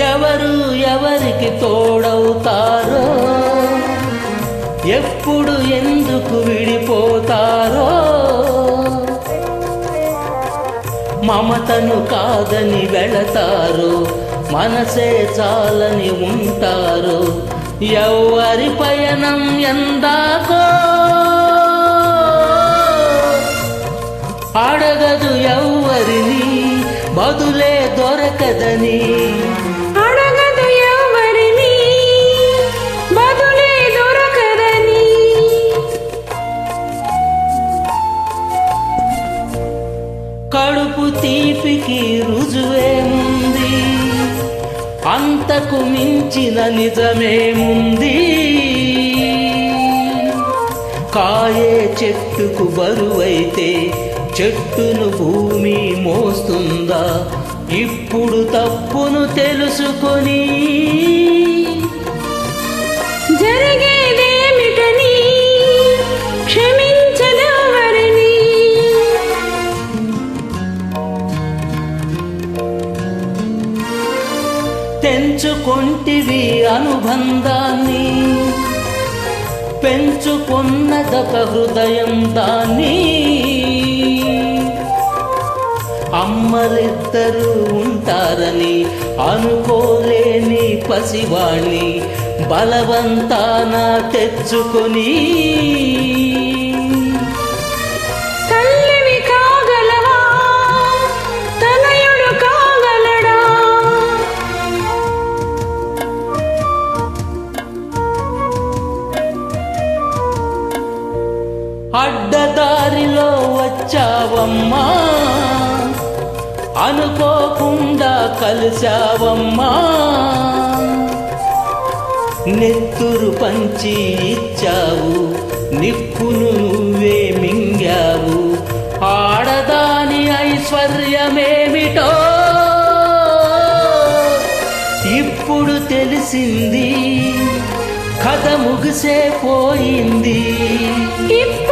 ఎవరు ఎవరికి తోడవుతారో? ఎప్పుడు ఎందుకు విడిపోతారో? మమతను కాదని వెళతారు మనసే చాలని ఉంటారు. ఎవరి పయనం ఎందాకో? అడగదు ఎవరిని బదులే దొరకదని. కడుపు తీపికి రుజువేముంది? అంతకు మించిన నిజమేముంది? కాయే చెట్టుకు బరువైతే చెట్టును భూమి మోస్తుందా? ఇప్పుడు తప్పును తెలుసుకొని పెంచుకొంటివి అనుబంధాన్ని పెంచుకున్నదొక హృదయం దాన్ని. అమ్మలిద్దరూ ఉంటారని అనుకోలేని పసివాణ్ణి బలవంతాన తెచ్చుకొని అడ్డదారిలో వచ్చావమ్మా. అనుకోకుండా కలిశావమ్మా. నెత్తురు పంచి ఇచ్చావు నిప్పును నువ్వే మింగావు. ఆడదాని ఐశ్వర్యమేమిటో? ఇప్పుడు తెలిసింది కథ ముగిసే పోయింది. ఇప్పుడు